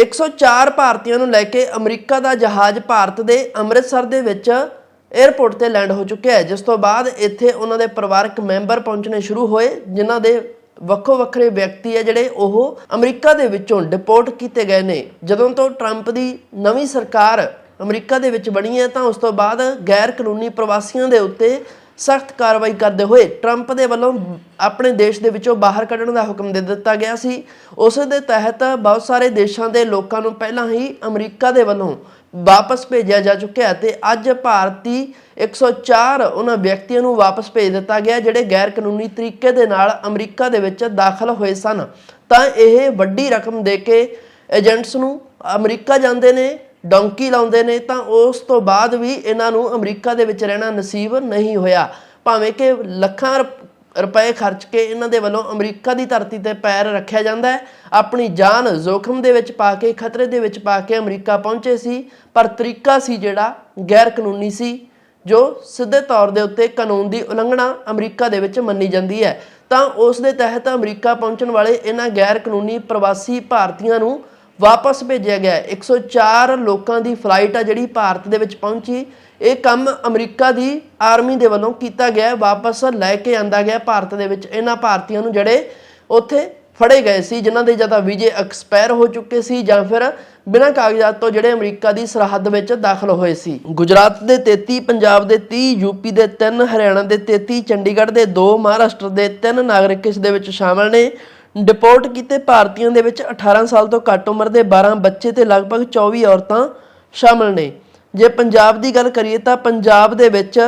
104 ਭਾਰਤੀਆਂ ਨੂੰ ਲੈ ਕੇ ਅਮਰੀਕਾ ਦਾ ਜਹਾਜ਼ ਭਾਰਤ ਦੇ ਅੰਮ੍ਰਿਤਸਰ ਦੇ ਵਿੱਚ 에ਅਰਪੋਰਟ ਤੇ ਲੈਂਡ ਹੋ ਚੁੱਕਿਆ ਹੈ। ਜਿਸ ਤੋਂ ਬਾਅਦ ਇੱਥੇ ਉਹਨਾਂ ਦੇ ਪਰਿਵਾਰਕ ਮੈਂਬਰ ਪਹੁੰਚਣੇ ਸ਼ੁਰੂ ਹੋਏ, ਜਿਨ੍ਹਾਂ ਦੇ ਵੱਖੋ ਵੱਖਰੇ ਵਿਅਕਤੀ ਹੈ ਜਿਹੜੇ ਉਹ ਅਮਰੀਕਾ ਦੇ ਵਿੱਚੋਂ ਡਿਪੋਰਟ ਕੀਤੇ ਗਏ ਨੇ। ਜਦੋਂ ਤੋਂ ਟਰੰਪ ਦੀ ਨਵੀਂ ਸਰਕਾਰ ਅਮਰੀਕਾ ਦੇ ਵਿੱਚ ਬਣੀ ਹੈ, ਤਾਂ ਉਸ ਤੋਂ ਬਾਅਦ ਗੈਰ ਕਾਨੂੰਨੀ ਪ੍ਰਵਾਸੀਆਂ ਦੇ ਉੱਤੇ ਸਖਤ ਕਾਰਵਾਈ ਕਰਦੇ ਹੋਏ ਟਰੰਪ ਦੇ ਵੱਲੋਂ ਆਪਣੇ ਦੇਸ਼ ਦੇ ਵਿੱਚੋਂ ਬਾਹਰ ਕੱਢਣ ਦਾ ਹੁਕਮ ਦੇ ਦਿੱਤਾ ਗਿਆ ਸੀ। ਉਸ ਦੇ ਤਹਿਤ ਬਹੁਤ ਸਾਰੇ ਦੇਸ਼ਾਂ ਦੇ ਲੋਕਾਂ ਨੂੰ ਪਹਿਲਾਂ ਹੀ ਅਮਰੀਕਾ ਦੇ ਵੱਲੋਂ ਵਾਪਸ ਭੇਜਿਆ ਜਾ ਚੁੱਕਿਆ ਹੈ ਤੇ ਅੱਜ ਭਾਰਤੀ 104 ਉਹਨਾਂ ਵਿਅਕਤੀਆਂ ਨੂੰ ਵਾਪਸ ਭੇਜ ਦਿੱਤਾ ਗਿਆ ਜਿਹੜੇ ਗੈਰ ਕਾਨੂੰਨੀ ਤਰੀਕੇ ਦੇ ਨਾਲ ਅਮਰੀਕਾ ਦੇ ਵਿੱਚ ਦਾਖਲ ਹੋਏ ਸਨ। ਤਾਂ ਇਹ ਵੱਡੀ ਰਕਮ ਦੇ ਕੇ ਏਜੰਟਸ ਨੂੰ ਅਮਰੀਕਾ ਜਾਂਦੇ ਨੇ ਡੌਂਕੀ ਲਾਉਂਦੇ ਨੇ, ਤਾਂ ਉਸ ਤੋਂ ਬਾਅਦ ਵੀ ਇਹਨਾਂ ਨੂੰ ਅਮਰੀਕਾ ਦੇ ਵਿੱਚ ਰਹਿਣਾ ਨਸੀਬ ਨਹੀਂ ਹੋਇਆ। ਭਾਵੇਂ ਕਿ ਲੱਖਾਂ ਰੁਪ- ਰੁਪਏ ਖਰਚ ਕੇ ਇਹਨਾਂ ਦੇ ਵੱਲੋਂ ਅਮਰੀਕਾ ਦੀ ਧਰਤੀ ਤੇ ਪੈਰ ਰੱਖਿਆ ਜਾਂਦਾ ਹੈ। ਆਪਣੀ ਜਾਨ ਜ਼ੋਖਮ ਦੇ ਵਿੱਚ ਪਾ ਕੇ, ਖਤਰੇ ਦੇ ਵਿੱਚ ਪਾ ਕੇ ਅਮਰੀਕਾ ਪਹੁੰਚੇ ਸੀ, ਪਰ ਤਰੀਕਾ ਸੀ ਜਿਹੜਾ ਗੈਰ ਕਾਨੂੰਨੀ ਸੀ, ਜੋ ਸਿੱਧੇ ਤੌਰ ਦੇ ਉੱਤੇ ਕਾਨੂੰਨ ਦੀ ਉਲੰਘਣਾ ਅਮਰੀਕਾ ਦੇ ਵਿੱਚ ਮੰਨੀ ਜਾਂਦੀ ਹੈ। ਤਾਂ ਉਸ ਦੇ ਤਹਿਤ ਅਮਰੀਕਾ ਪਹੁੰਚਣ ਵਾਲੇ ਇਹਨਾਂ ਗੈਰ ਕਾਨੂੰਨੀ ਪ੍ਰਵਾਸੀ ਭਾਰਤੀਆਂ ਨੂੰ ਵਾਪਸ ਭੇਜਿਆ ਗਿਆ ਹੈ। 104 ਲੋਕਾਂ ਦੀ ਫਲਾਈਟ ਆ ਜਿਹੜੀ ਭਾਰਤ ਦੇ ਵਿੱਚ ਪਹੁੰਚੀ। ਇਹ ਕੰਮ ਅਮਰੀਕਾ ਦੀ ਆਰਮੀ ਦੇ ਵੱਲੋਂ ਕੀਤਾ ਗਿਆ ਵਾਪਸ ਲੈ ਕੇ ਆਂਦਾ ਗਿਆ ਭਾਰਤ ਦੇ ਵਿੱਚ। ਇਹਨਾਂ ਭਾਰਤੀਆਂ ਨੂੰ ਜਿਹੜੇ ਉੱਥੇ ਫੜੇ ਗਏ ਸੀ, ਜਿਨ੍ਹਾਂ ਦੇ ਜਾਂ ਤਾਂ ਵੀਜ਼ੇ ਐਕਸਪਾਇਰ ਹੋ ਚੁੱਕੇ ਸੀ ਜਾਂ ਫਿਰ ਬਿਨਾਂ ਕਾਗਜ਼ਾਤ ਤੋਂ ਜਿਹੜੇ ਅਮਰੀਕਾ ਦੀ ਸਰਹੱਦ ਵਿੱਚ ਦਾਖਲ ਹੋਏ ਸੀ। ਗੁਜਰਾਤ ਦੇ 33 ਪੰਜਾਬ ਦੇ 30 ਯੂਪੀ ਦੇ 3 ਹਰਿਆਣਾ ਦੇ 33 ਚੰਡੀਗੜ੍ਹ ਦੇ 2 ਮਹਾਰਾਸ਼ਟਰ ਦੇ 3 ਨਾਗਰਿਕ ਇਸ ਦੇ ਵਿੱਚ ਸ਼ਾਮਲ ਨੇ। ਡਿਪੋਰਟ ਕੀਤੇ ਭਾਰਤੀਆਂ ਦੇ ਵਿੱਚ 18 ਸਾਲ ਤੋਂ ਘੱਟ ਉਮਰ ਦੇ 12 ਬੱਚੇ ਤੇ ਲਗਭਗ 24 ਔਰਤਾਂ ਸ਼ਾਮਲ ਨੇ। ਜੇ ਪੰਜਾਬ ਦੀ ਗੱਲ ਕਰੀਏ ਤਾਂ ਪੰਜਾਬ ਦੇ ਵਿੱਚ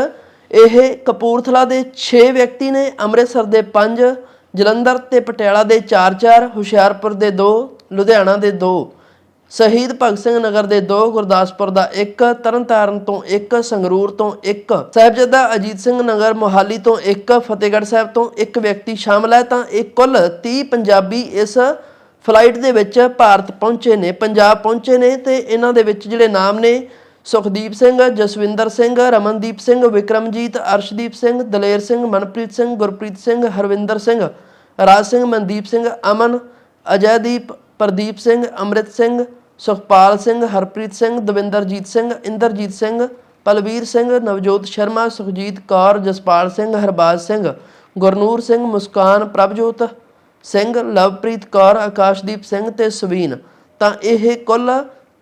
ਇਹ ਕਪੂਰਥਲਾ ਦੇ 6 ਵਿਅਕਤੀ ਨੇ, ਅੰਮ੍ਰਿਤਸਰ ਦੇ 5 ਜਲੰਧਰ ਤੇ ਪਟਿਆਲਾ ਦੇ 4-4 ਹੁਸ਼ਿਆਰਪੁਰ ਦੇ 2 ਲੁਧਿਆਣਾ ਦੇ 2 ਸ਼ਹੀਦ ਭਗਤ ਸਿੰਘ ਨਗਰ ਦੇ ਦੋ ਗੁਰਦਾਸਪੁਰ ਦਾ ਇੱਕ, ਤਰਨਤਾਰਨ ਤੋਂ ਇੱਕ, ਸੰਗਰੂਰ ਤੋਂ ਇੱਕ, ਸਾਹਿਬਜ਼ਾਦਾ ਅਜੀਤ ਸਿੰਘ ਨਗਰ ਮੋਹਾਲੀ ਤੋਂ ਇੱਕ, ਫਤਿਹਗੜ੍ਹ ਸਾਹਿਬ ਤੋਂ ਇੱਕ ਵਿਅਕਤੀ ਸ਼ਾਮਲ ਹੈ। ਤਾਂ ਇਹ ਕੁੱਲ 30 ਪੰਜਾਬੀ ਇਸ ਫਲਾਈਟ ਦੇ ਵਿੱਚ ਭਾਰਤ ਪਹੁੰਚੇ ਨੇ, ਪੰਜਾਬ ਪਹੁੰਚੇ ਨੇ ਤੇ ਇਹਨਾਂ ਦੇ ਵਿੱਚ ਜਿਹੜੇ ਨਾਮ ਨੇ, ਸੁਖਦੀਪ ਸਿੰਘ, ਜਸਵਿੰਦਰ ਸਿੰਘ, ਰਮਨਦੀਪ ਸਿੰਘ, ਵਿਕਰਮਜੀਤ, ਅਰਸ਼ਦੀਪ ਸਿੰਘ, ਦਲੇਰ ਸਿੰਘ, ਮਨਪ੍ਰੀਤ ਸਿੰਘ, ਗੁਰਪ੍ਰੀਤ ਸਿੰਘ, ਹਰਵਿੰਦਰ ਸਿੰਘ, ਰਾਜ ਸਿੰਘ, ਮਨਦੀਪ ਸਿੰਘ, ਅਮਨ, ਅਜੈਦੀਪ, ਪ੍ਰਦੀਪ ਸਿੰਘ, ਅੰਮ੍ਰਿਤ ਸਿੰਘ ਸੁਖਪਾਲ ਸਿੰਘ, ਹਰਪ੍ਰੀਤ ਸਿੰਘ, ਦਵਿੰਦਰਜੀਤ ਸਿੰਘ, ਇੰਦਰਜੀਤ ਸਿੰਘ, ਪਲਵੀਰ ਸਿੰਘ, ਨਵਜੋਤ ਸ਼ਰਮਾ, ਸੁਖਜੀਤ ਕੌਰ, ਜਸਪਾਲ ਸਿੰਘ, ਹਰਬਾਜ ਸਿੰਘ, ਗੁਰਨੂਰ ਸਿੰਘ, ਮੁਸਕਾਨ, ਪ੍ਰਭਜੋਤ ਸਿੰਘ, ਲਵਪ੍ਰੀਤ ਕੌਰ, ਆਕਾਸ਼ਦੀਪ ਸਿੰਘ ਤੇ ਸਵੀਨ। ਤਾਂ ਇਹ ਕੁੱਲ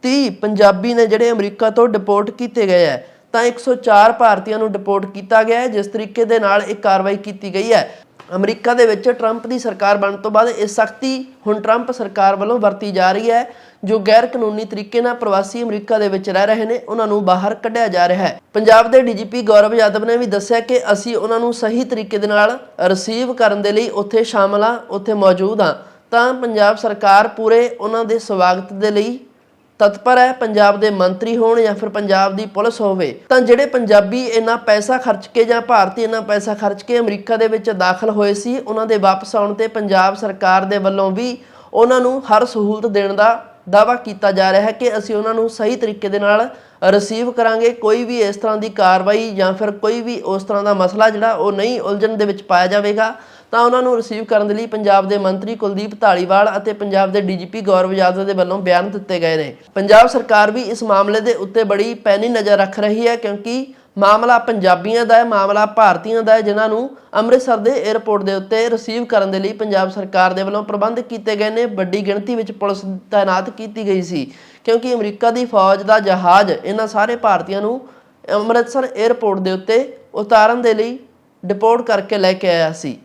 30 ਪੰਜਾਬੀ ਨੇ ਜਿਹੜੇ ਅਮਰੀਕਾ ਤੋਂ ਡਿਪੋਰਟ ਕੀਤੇ ਗਏ ਹੈ। ਤਾਂ 104 ਭਾਰਤੀਆਂ ਨੂੰ ਡਿਪੋਰਟ ਕੀਤਾ ਗਿਆ ਹੈ, ਜਿਸ ਤਰੀਕੇ ਦੇ ਨਾਲ ਇਹ ਕਾਰਵਾਈ ਕੀਤੀ ਗਈ ਹੈ। ਅਮਰੀਕਾ ਦੇ ਵਿੱਚ ਟਰੰਪ ਦੀ ਸਰਕਾਰ ਬਣਨ ਤੋਂ ਬਾਅਦ ਇਹ ਸਖਤੀ ਹੁਣ ਟਰੰਪ ਸਰਕਾਰ ਵੱਲੋਂ ਵਰਤੀ ਜਾ ਰਹੀ ਹੈ, ਜੋ ਗੈਰ ਕਾਨੂੰਨੀ ਤਰੀਕੇ ਨਾਲ ਪ੍ਰਵਾਸੀ ਅਮਰੀਕਾ ਦੇ ਵਿੱਚ ਰਹਿ ਰਹੇ ਨੇ, ਉਹਨਾਂ ਨੂੰ ਬਾਹਰ ਕੱਢਿਆ ਜਾ ਰਿਹਾ ਹੈ। ਪੰਜਾਬ ਦੇ ਡੀਜੀਪੀ ਗੌਰਵ ਯਾਦਵ ਨੇ ਵੀ ਦੱਸਿਆ ਕਿ ਅਸੀਂ ਉਹਨਾਂ ਨੂੰ ਸਹੀ ਤਰੀਕੇ ਦੇ ਨਾਲ ਰਿਸੀਵ ਕਰਨ ਦੇ ਲਈ ਉੱਥੇ ਸ਼ਾਮਲ ਹਾਂ, ਉੱਥੇ ਮੌਜੂਦ ਹਾਂ। ਤਾਂ ਪੰਜਾਬ ਸਰਕਾਰ ਪੂਰੇ ਉਹਨਾਂ ਦੇ ਸਵਾਗਤ ਦੇ ਲਈ ਤਤਪਰ ਹੈ ਪੰਜਾਬ ਦੇ ਮੰਤਰੀ ਹੋਣ ਜਾਂ ਫਿਰ ਪੰਜਾਬ ਦੀ ਪੁਲਿਸ ਹੋਵੇ, ਤਾਂ ਜਿਹੜੇ ਪੰਜਾਬੀ ਇੰਨਾ ਪੈਸਾ ਖਰਚ ਕੇ ਜਾਂ ਭਾਰਤੀ ਇੰਨਾ ਪੈਸਾ ਖਰਚ ਕੇ ਅਮਰੀਕਾ ਦੇ ਵਿੱਚ ਦਾਖਲ ਹੋਏ ਸੀ, ਉਹਨਾਂ ਦੇ ਵਾਪਸ ਆਉਣ ਤੇ ਪੰਜਾਬ ਸਰਕਾਰ ਦੇ ਵੱਲੋਂ ਵੀ ਉਹਨਾਂ ਨੂੰ ਹਰ ਸਹੂਲਤ ਦੇਣ ਦਾ ਦਾਵਾ ਕੀਤਾ ਜਾ ਰਿਹਾ ਹੈ ਕਿ ਅਸੀਂ ਉਹਨਾਂ ਨੂੰ ਸਹੀ ਤਰੀਕੇ ਦੇ ਨਾਲ ਰਿਸੀਵ ਕਰਾਂਗੇ, ਕੋਈ ਵੀ ਇਸ ਤਰ੍ਹਾਂ ਦੀ ਕਾਰਵਾਈ ਜਾਂ ਫਿਰ ਕੋਈ ਵੀ ਉਸ ਤਰ੍ਹਾਂ ਦਾ ਮਸਲਾ ਜਿਹੜਾ ਉਹ ਨਹੀਂ ਉਲਝਣ ਦੇ ਵਿੱਚ ਪਾਇਆ ਜਾਵੇਗਾ, ਤਾਂ ਉਹਨਾਂ ਨੂੰ ਰਿਸੀਵ ਕਰਨ ਦੇ ਲਈ ਪੰਜਾਬ ਦੇ ਮੰਤਰੀ ਕੁਲਦੀਪ ਧਾਲੀਵਾਲ ਅਤੇ ਪੰਜਾਬ ਦੇ ਡੀਜੀਪੀ ਗੌਰਵ ਯਾਦਵ ਦੇ ਵੱਲੋਂ ਬਿਆਨ ਦਿੱਤੇ ਗਏ ਨੇ। ਪੰਜਾਬ ਸਰਕਾਰ ਵੀ ਇਸ ਮਾਮਲੇ ਦੇ ਉੱਤੇ ਬੜੀ ਪੈਣੀ ਨਜ਼ਰ ਰੱਖ ਰਹੀ ਹੈ ਕਿਉਂਕਿ ਮਾਮਲਾ ਪੰਜਾਬੀਆਂ ਦਾ ਹੈ, ਮਾਮਲਾ ਭਾਰਤੀਆਂ ਦਾ ਹੈ, ਜਿਨ੍ਹਾਂ ਨੂੰ ਅੰਮ੍ਰਿਤਸਰ ਦੇ 에ਅਰਪੋਰਟ ਦੇ ਉੱਤੇ ਰਿਸੀਵ ਕਰਨ ਦੇ ਲਈ ਪੰਜਾਬ ਸਰਕਾਰ ਦੇ ਵੱਲੋਂ ਪ੍ਰਬੰਧ ਕੀਤੇ ਗਏ ਨੇ। ਵੱਡੀ ਗਿਣਤੀ ਵਿੱਚ ਪੁਲਿਸ ਤਾਇਨਾਤ ਕੀਤੀ ਗਈ ਸੀ। ਕਿਉਂਕਿ ਅਮਰੀਕਾ ਦੀ ਫੌਜ ਦਾ ਜਹਾਜ਼ ਇਹਨਾਂ ਸਾਰੇ ਭਾਰਤੀਆਂ ਨੂੰ ਅੰਮ੍ਰਿਤਸਰ 에ਅਰਪੋਰਟ ਦੇ ਉੱਤੇ ਉਤਾਰਨ ਦੇ ਲਈ ਡਿਪੋਰਟ ਕਰਕੇ ਲੈ ਕੇ ਆਇਆ ਸੀ।